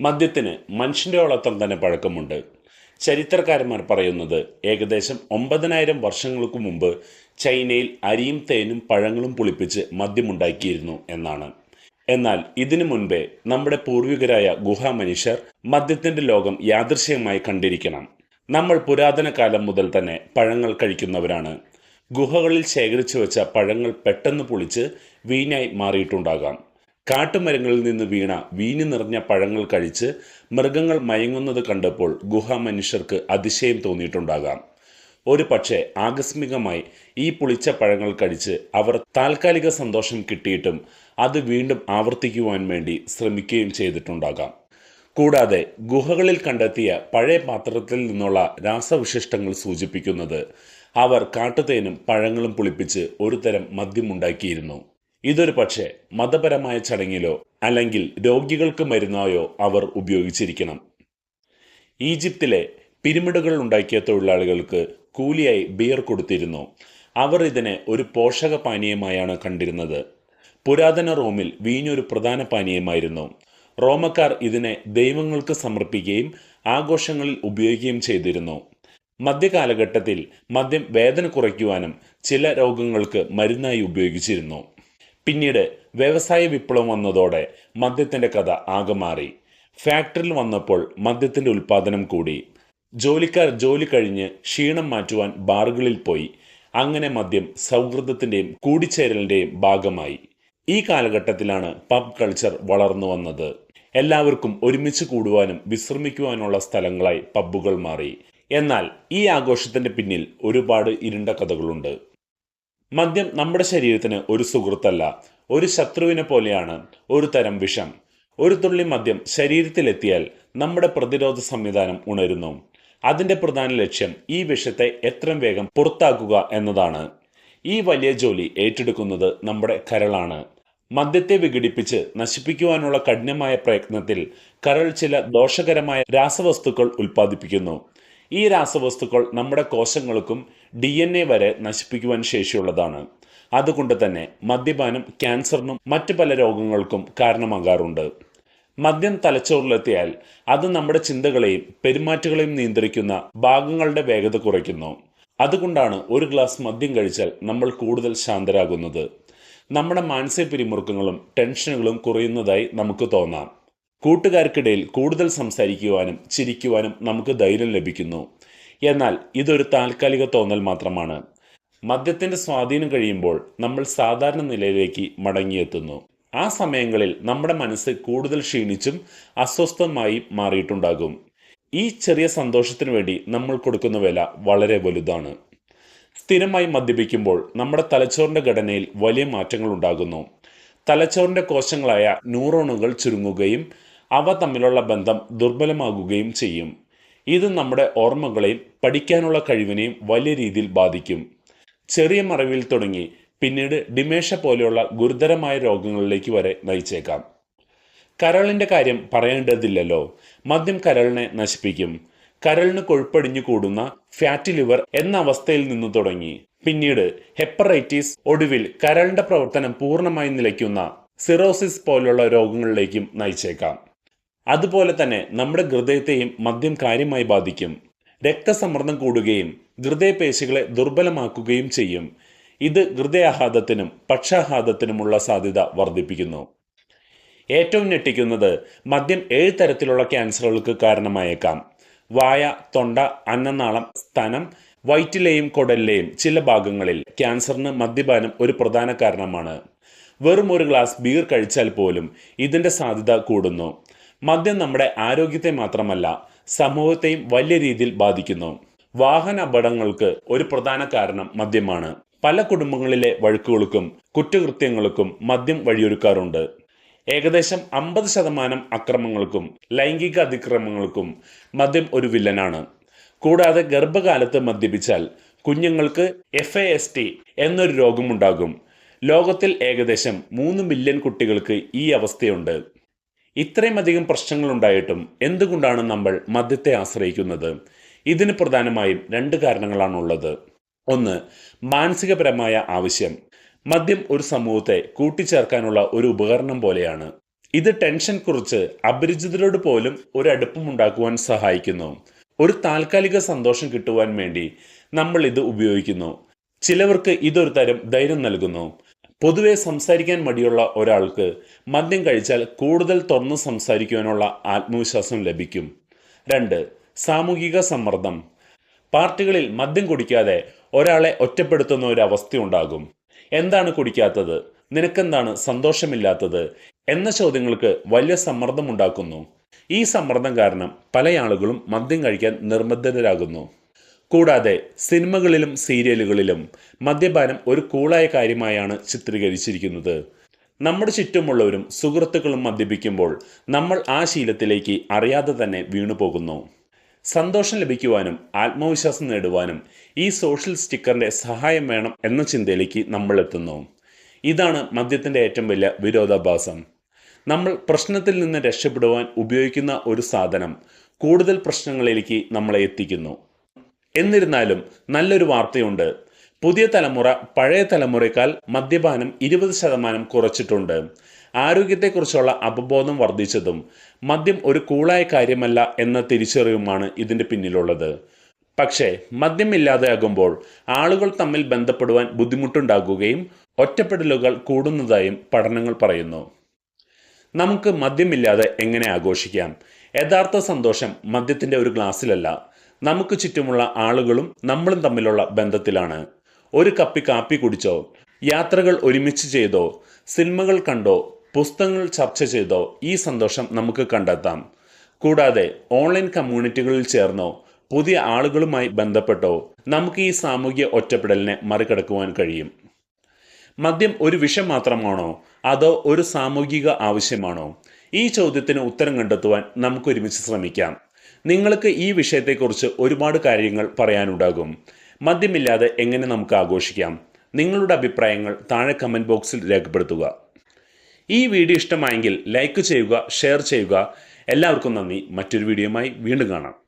മദ്യത്തിന് മനുഷ്യന്റെയോളത്തോളം തന്നെ പഴക്കമുണ്ട്. ചരിത്രകാരന്മാർ പറയുന്നത് ഏകദേശം ഒമ്പതിനായിരം വർഷങ്ങൾക്ക് മുമ്പ് ചൈനയിൽ അരിയും തേനും പഴങ്ങളും പുളിപ്പിച്ച് മദ്യമുണ്ടാക്കിയിരുന്നു എന്നാണ്. എന്നാൽ ഇതിനു മുൻപേ നമ്മുടെ പൂർവികരായ ഗുഹാമനുഷ്യർ മദ്യത്തിന്റെ ലോകം യാദൃശ്യമായി കണ്ടിരിക്കണം. നമ്മൾ പുരാതന കാലം മുതൽ തന്നെ പഴങ്ങൾ കഴിക്കുന്നവരാണ്. ഗുഹകളിൽ ശേഖരിച്ചു വെച്ച പഴങ്ങൾ പെട്ടെന്ന് പുളിച്ച് വീഞ്ഞായി മാറിയിട്ടുണ്ടാകാം. കാട്ടുമരങ്ങളിൽ നിന്ന് വീണ വീഞ്ഞു നിറഞ്ഞ പഴങ്ങൾ കഴിച്ച് മൃഗങ്ങൾ മയങ്ങുന്നത് കണ്ടപ്പോൾ ഗുഹ മനുഷ്യർക്ക് അതിശയം തോന്നിയിട്ടുണ്ടാകാം. ഒരു പക്ഷേ ആകസ്മികമായി ഈ പുളിച്ച പഴങ്ങൾ കഴിച്ച് അവർ താൽക്കാലിക സന്തോഷം കിട്ടിയിട്ടും അത് വീണ്ടും ആവർത്തിക്കുവാൻ വേണ്ടി ശ്രമിക്കുകയും ചെയ്തിട്ടുണ്ടാകാം. കൂടാതെ ഗുഹകളിൽ കണ്ടെത്തിയ പഴയ പാത്രത്തിൽ നിന്നുള്ള രാസവിശിഷ്ടങ്ങൾ സൂചിപ്പിക്കുന്നത് അവർ കാട്ടുതേനും പഴങ്ങളും പുളിപ്പിച്ച് ഒരുതരം മദ്യമുണ്ടാക്കിയിരുന്നു. ഇതൊരു പക്ഷേ മതപരമായ ചടങ്ങിലോ അല്ലെങ്കിൽ രോഗികൾക്ക് മരുന്നായോ അവർ ഉപയോഗിച്ചിരിക്കണം. ഈജിപ്തിലെ പിരമിഡുകൾ ഉണ്ടാക്കിയ തൊഴിലാളികൾക്ക് കൂലിയായി ബിയർ കൊടുത്തിരുന്നു. അവർ ഇതിനെ ഒരു പോഷക പാനീയമായാണ് കണ്ടിരുന്നത്. പുരാതന റോമിൽ വീഞ്ഞൊരു പ്രധാന പാനീയമായിരുന്നു. റോമക്കാർ ഇതിനെ ദൈവങ്ങൾക്ക് സമർപ്പിക്കുകയും ആഘോഷങ്ങളിൽ ഉപയോഗിക്കുകയും ചെയ്തിരുന്നു. മധ്യകാലഘട്ടത്തിൽ മദ്യം വേദന കുറയ്ക്കുവാനും ചില രോഗങ്ങൾക്ക് മരുന്നായി ഉപയോഗിച്ചിരുന്നു. പിന്നീട് വ്യവസായ വിപ്ലവം വന്നതോടെ മദ്യത്തിന്റെ കഥ ആകെ മാറി. ഫാക്ടറിയിൽ വന്നപ്പോൾ മദ്യത്തിന്റെ ഉൽപ്പാദനം കൂടി. ജോലിക്കാർ ജോലി കഴിഞ്ഞ് ക്ഷീണം മാറ്റുവാൻ ബാറുകളിൽ പോയി. അങ്ങനെ മദ്യം സൗഹൃദത്തിന്റെയും കൂടിച്ചേരലിന്റെയും ഭാഗമായി. ഈ കാലഘട്ടത്തിലാണ് പബ് കൾച്ചർ വളർന്നു വന്നത്. എല്ലാവർക്കും ഒരുമിച്ച് കൂടുവാനും വിശ്രമിക്കുവാനുള്ള സ്ഥലങ്ങളായി പബ്ബുകൾ മാറി. എന്നാൽ ഈ ആഘോഷത്തിന്റെ പിന്നിൽ ഒരുപാട് ഇരുണ്ട കഥകളുണ്ട്. മദ്യം നമ്മുടെ ശരീരത്തിന് ഒരു സുഹൃത്തല്ല ഒരു ശത്രുവിനെ പോലെയാണ് ഒരു തരം വിഷം. ഒരു തുള്ളി മദ്യം ശരീരത്തിലെത്തിയാൽ നമ്മുടെ പ്രതിരോധ സംവിധാനം ഉണരുന്നു. അതിന്റെ പ്രധാന ലക്ഷ്യം ഈ വിഷത്തെ എത്രയും വേഗം പുറത്താക്കുക എന്നതാണ്. ഈ വലിയ ജോലി ഏറ്റെടുക്കുന്നത് നമ്മുടെ കരളാണ്. മദ്യത്തെ വിഘടിപ്പിച്ച് നശിപ്പിക്കുവാനുള്ള കഠിനമായ പ്രയത്നത്തിൽ കരൾ ചില ദോഷകരമായ രാസവസ്തുക്കൾ ഉൽപ്പാദിപ്പിക്കുന്നു. ഈ രാസവസ്തുക്കൾ നമ്മുടെ കോശങ്ങൾക്കും ഡി എൻ എ വരെ നശിപ്പിക്കുവാൻ ശേഷിയുള്ളതാണ്. അതുകൊണ്ട് തന്നെ മദ്യപാനം ക്യാൻസറിനും മറ്റു പല രോഗങ്ങൾക്കും കാരണമാകാറുണ്ട്. മദ്യം തലച്ചോറിലെത്തിയാൽ അത് നമ്മുടെ ചിന്തകളെയും പെരുമാറ്റങ്ങളെയും നിയന്ത്രിക്കുന്ന ഭാഗങ്ങളുടെ വേഗത കുറയ്ക്കുന്നു. അതുകൊണ്ടാണ് ഒരു ഗ്ലാസ് മദ്യം കഴിച്ചാൽ നമ്മൾ കൂടുതൽ ശാന്തരാകുന്നത്. നമ്മുടെ മാനസിക പിരിമുറുക്കങ്ങളും ടെൻഷനുകളും കുറയുന്നതായി നമുക്ക് തോന്നാം. കൂട്ടുകാർക്കിടയിൽ കൂടുതൽ സംസാരിക്കുവാനും ചിരിക്കുവാനും നമുക്ക് ധൈര്യം ലഭിക്കുന്നു. എന്നാൽ ഇതൊരു താൽക്കാലിക തോന്നൽ മാത്രമാണ്. മദ്യത്തിന്റെ സ്വാധീനം കഴിയുമ്പോൾ നമ്മൾ സാധാരണ നിലയിലേക്ക് മടങ്ങിയെത്തുന്നു. ആ സമയങ്ങളിൽ നമ്മുടെ മനസ്സ് കൂടുതൽ ക്ഷീണിച്ചും അസ്വസ്ഥമായി മാറിയിട്ടുണ്ടാകും. ഈ ചെറിയ സന്തോഷത്തിനു വേണ്ടി നമ്മൾ കൊടുക്കുന്ന വില വളരെ വലുതാണ്. സ്ഥിരമായി മദ്യപിക്കുമ്പോൾ നമ്മുടെ തലച്ചോറിന്റെ ഘടനയിൽ വലിയ മാറ്റങ്ങൾ ഉണ്ടാകുന്നു തലച്ചോറിന്റെ കോശങ്ങളായ ന്യൂറോണുകൾ ചുരുങ്ങുകയും അവ തമ്മിലുള്ള ബന്ധം ദുർബലമാകുകയും ചെയ്യും. ഇത് നമ്മുടെ ഓർമ്മകളെയും പഠിക്കാനുള്ള കഴിവിനെയും വലിയ രീതിയിൽ ബാധിക്കും. ചെറിയ മറവിൽ തുടങ്ങി പിന്നീട് ഡിമേഷ പോലെയുള്ള ഗുരുതരമായ രോഗങ്ങളിലേക്ക് വരെ നയിച്ചേക്കാം. കരളിന്റെ കാര്യം പറയേണ്ടതില്ലല്ലോ. മദ്യം കരളിനെ നശിപ്പിക്കും. കരളിന് കൊഴുപ്പടിഞ്ഞു കൂടുന്ന ഫാറ്റ് ലിവർ എന്ന അവസ്ഥയിൽ നിന്ന് തുടങ്ങി. പിന്നീട് ഹെപ്പറൈറ്റിസ് ഒടുവിൽ കരളിന്റെ പ്രവർത്തനം പൂർണമായി നിലയ്ക്കുന്ന സിറോസിസ് പോലുള്ള രോഗങ്ങളിലേക്കും നയിച്ചേക്കാം. അതുപോലെ തന്നെ നമ്മുടെ ഹൃദയത്തെയും മദ്യം കാര്യമായി ബാധിക്കും. രക്തസമ്മർദ്ദം കൂടുകയും ഹൃദയപേശികളെ ദുർബലമാക്കുകയും ചെയ്യും. ഇത് ഹൃദയാഘാതത്തിനും പക്ഷാഘാതത്തിനുമുള്ള സാധ്യത വർദ്ധിപ്പിക്കുന്നു. ഏറ്റവും ഞെട്ടിക്കുന്നത് മദ്യം ഏഴ് തരത്തിലുള്ള ക്യാൻസറുകൾക്ക് കാരണമായേക്കാം. വായ തൊണ്ട അന്നനാളം സ്തനം വയറ്റിലെയും കുടലിലെയും ചില ഭാഗങ്ങളിൽ ക്യാൻസറിന് മദ്യപാനം ഒരു പ്രധാന കാരണമാണ്. വെറും ഒരു ഗ്ലാസ് ബീർ കഴിച്ചാൽ പോലും ഇതിന്റെ സാധ്യത കൂടുന്നു. മദ്യം നമ്മുടെ ആരോഗ്യത്തെ മാത്രമല്ല സമൂഹത്തെയും വലിയ രീതിയിൽ ബാധിക്കുന്നു. വാഹന അപകടങ്ങൾക്ക് ഒരു പ്രധാന കാരണം മദ്യമാണ്. പല കുടുംബങ്ങളിലെ വഴക്കുകൾക്കും കുറ്റകൃത്യങ്ങൾക്കും മദ്യം വഴിയൊരുക്കാറുണ്ട്. ഏകദേശം അമ്പത് ശതമാനം അക്രമങ്ങൾക്കും ലൈംഗിക അതിക്രമങ്ങൾക്കും മദ്യം ഒരു വില്ലനാണ്. കൂടാതെ ഗർഭകാലത്ത് മദ്യപിച്ചാൽ കുഞ്ഞുങ്ങൾക്ക് എഫ് എ എസ് ടി എന്നൊരു രോഗമുണ്ടാകും. ലോകത്തിൽ ഏകദേശം മൂന്ന് മില്യൺ കുട്ടികൾക്ക് ഈ അവസ്ഥയുണ്ട്. ഇത്രയും അധികം പ്രശ്നങ്ങളുണ്ടായിട്ടും എന്തുകൊണ്ടാണ് നമ്മൾ മദ്യത്തെ ആശ്രയിക്കുന്നത്? ഇതിന് പ്രധാനമായും രണ്ട് കാരണങ്ങളാണുള്ളത്. ഒന്ന് മാനസികപരമായ ആവശ്യം. മദ്യം ഒരു സമൂഹത്തെ കൂട്ടിച്ചേർക്കാനുള്ള ഒരു ഉപകരണം പോലെയാണ്. ഇത് ടെൻഷൻ കുറിച്ച് അപരിചിതരോട് പോലും ഒരു അടുപ്പമുണ്ടാക്കുവാൻ സഹായിക്കുന്നു. ഒരു താൽക്കാലിക സന്തോഷം കിട്ടുവാൻ വേണ്ടി നമ്മൾ ഇത് ഉപയോഗിക്കുന്നു. ചിലവർക്ക് ഇതൊരു തരം ധൈര്യം നൽകുന്നു. പൊതുവെ സംസാരിക്കാൻ മടിയുള്ള ഒരാൾക്ക് മദ്യം കഴിച്ചാൽ കൂടുതൽ തുറന്ന് സംസാരിക്കുവാനുള്ള ആത്മവിശ്വാസം ലഭിക്കും. രണ്ട് സാമൂഹിക സമ്മർദ്ദം. പാർട്ടികളിൽ മദ്യം കുടിക്കാതെ ഒരാളെ ഒറ്റപ്പെടുത്തുന്ന ഒരു അവസ്ഥയുണ്ടാകും എന്താണ് കുടിക്കാത്തത്? നിനക്കെന്താണ് സന്തോഷമില്ലാത്തത്? എന്ന ചോദ്യങ്ങൾക്ക് വലിയ സമ്മർദ്ദമുണ്ടാക്കുന്നു ഈ സമ്മർദ്ദം കാരണം പല ആളുകളും മദ്യം കഴിക്കാൻ നിർബന്ധിതരാകുന്നു. കൂടാതെ സിനിമകളിലും സീരിയലുകളിലും മദ്യപാനം ഒരു കൂളായ കാര്യമായാണ് ചിത്രീകരിച്ചിരിക്കുന്നത്. നമ്മുടെ ചുറ്റുമുള്ളവരും സുഹൃത്തുക്കളും മദ്യപിക്കുമ്പോൾ നമ്മൾ ആ ശീലത്തിലേക്ക് അറിയാതെ തന്നെ വീണുപോകുന്നു. സന്തോഷം ലഭിക്കുവാനും ആത്മവിശ്വാസം നേടുവാനും ഈ സോഷ്യൽ സ്റ്റിക്കറിന്റെ സഹായം വേണം എന്ന ചിന്തയിലേക്ക് നമ്മൾ എത്തുന്നു. ഇതാണ് മദ്യത്തിന്റെ ഏറ്റവും വലിയ വിരോധാഭാസം. നമ്മൾ പ്രശ്നത്തിൽ നിന്ന് രക്ഷപ്പെടുവാൻ ഉപയോഗിക്കുന്ന ഒരു സാധനം കൂടുതൽ പ്രശ്നങ്ങളിലേക്ക് നമ്മളെ എത്തിക്കുന്നു. എന്നിരുന്നാലും നല്ലൊരു വാർത്തയുണ്ട്. പുതിയ തലമുറ പഴയ തലമുറയേക്കാൾ മദ്യപാനം ഇരുപത് ശതമാനം കുറച്ചിട്ടുണ്ട്. ആരോഗ്യത്തെക്കുറിച്ചുള്ള അവബോധം വർദ്ധിച്ചതും മദ്യം ഒരു കൂളായ കാര്യമല്ല എന്ന തിരിച്ചറിവുമാണ് ഇതിന്റെ പിന്നിലുള്ളത്. പക്ഷേ മദ്യം ഇല്ലാതെയാകുമ്പോൾ ആളുകൾ തമ്മിൽ ബന്ധപ്പെടുവാൻ ബുദ്ധിമുട്ടുണ്ടാകുകയും ഒറ്റപ്പെടലുകൾ കൂടുന്നതായും പഠനങ്ങൾ പറയുന്നു. നമുക്ക് മദ്യമില്ലാതെ എങ്ങനെ ആഘോഷിക്കാം? യഥാർത്ഥ സന്തോഷം മദ്യത്തിന്റെ ഒരു ഗ്ലാസ്സിലല്ല. നമുക്ക് ചുറ്റുമുള്ള ആളുകളും നമ്മളും തമ്മിലുള്ള ബന്ധത്തിലാണ്. ഒരു കപ്പി കാപ്പി കുടിച്ചോ യാത്രകൾ ഒരുമിച്ച് ചെയ്തോ സിനിമകൾ കണ്ടോ പുസ്തകങ്ങൾ ചർച്ച ചെയ്തോ ഈ സന്തോഷം നമുക്ക് കണ്ടെത്താം. കൂടാതെ ഓൺലൈൻ കമ്മ്യൂണിറ്റികളിൽ ചേർന്നോ പുതിയ ആളുകളുമായി ബന്ധപ്പെട്ടോ നമുക്ക് ഈ സാമൂഹ്യ ഒറ്റപ്പെടലിനെ മറികടക്കുവാൻ കഴിയും. മദ്യം ഒരു വിഷം മാത്രമാണോ അതോ ഒരു സാമൂഹിക ആവശ്യമാണോ? ഈ ചോദ്യത്തിന് ഉത്തരം കണ്ടെത്തുവാൻ നമുക്ക് ഒരുമിച്ച് ശ്രമിക്കാം. നിങ്ങൾക്ക് ഈ വിഷയത്തെക്കുറിച്ച് ഒരുപാട് കാര്യങ്ങൾ പറയാനുണ്ടാകും. മദ്യമില്ലാതെ എങ്ങനെ നമുക്ക് ആഘോഷിക്കാം? നിങ്ങളുടെ അഭിപ്രായങ്ങൾ താഴെ കമന്റ് ബോക്സിൽ രേഖപ്പെടുത്തുക. ഈ വീഡിയോ ഇഷ്ടമായെങ്കിൽ ലൈക്ക് ചെയ്യുക ഷെയർ ചെയ്യുക. എല്ലാവർക്കും നന്ദി. മറ്റൊരു വീഡിയോയുമായി വീണ്ടും കാണാം.